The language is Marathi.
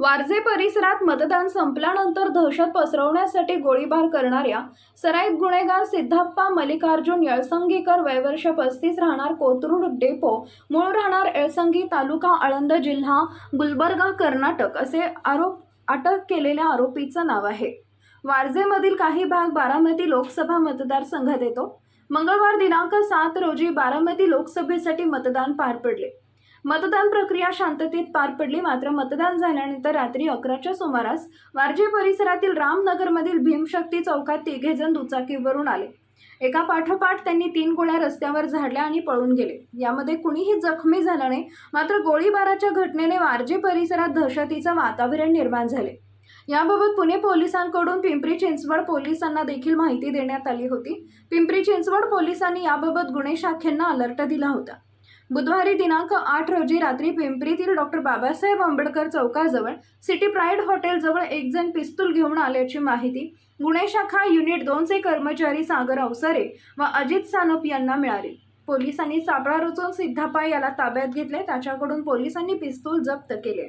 वारजे परिसरात मतदान संपल्यानंतर दहशत पसरवण्यासाठी गोळीबार करणाऱ्या सराईत गुन्हेगार सिद्धाप्पा मल्लिकार्जुन येळसंगीकर वयवर्ष पस्तीस राहणार कोथरूड डेपो मूळ राहणार येळसंगी तालुका आळंद जिल्हा गुलबर्गा कर्नाटक असे आरोप अटक केलेल्या आरोपीचं नाव आहे. वारजेमधील काही भाग बारामती लोकसभा मतदारसंघात येतो. मंगळवार दिनांक सात रोजी बारामती लोकसभेसाठी मतदान पार पडले. मतदान प्रक्रिया शांततेत पार पडली. मात्र मतदान झाल्यानंतर रात्री अकराच्या सुमारास वारजे परिसरातील रामनगरमधील भीमशक्ती चौकात तिघेजण दुचाकीवरून आले. एका पाठोपाठ त्यांनी तीन गोळ्या रस्त्यावर झाडल्या आणि पळून गेले. यामध्ये कुणीही जखमी झालं नाही मात्र गोळीबाराच्या घटनेने वारजे परिसरात दहशतीचं वातावरण निर्माण झाले. याबाबत पुणे पोलिसांकडून पिंपरी चिंचवड पोलिसांना देखील माहिती देण्यात आली होती. पिंपरी चिंचवड पोलिसांनी याबाबत गुन्हे शाखेंना अलर्ट दिला होता. बुधवारी दिनांक आठ रोजी रात्री पिंपरीतील डॉक्टर बाबासाहेब आंबेडकर चौकाजवळ सिटी प्राईड हॉटेलजवळ एक जण पिस्तूल घेऊन आल्याची माहिती गुन्हे शाखा युनिट दोनचे कर्मचारी सागर अवसरे व अजित सानप यांना मिळाली. पोलिसांनी सापळा रचून सिद्धापा याला ताब्यात घेतले. त्याच्याकडून पोलिसांनी पिस्तूल जप्त केले.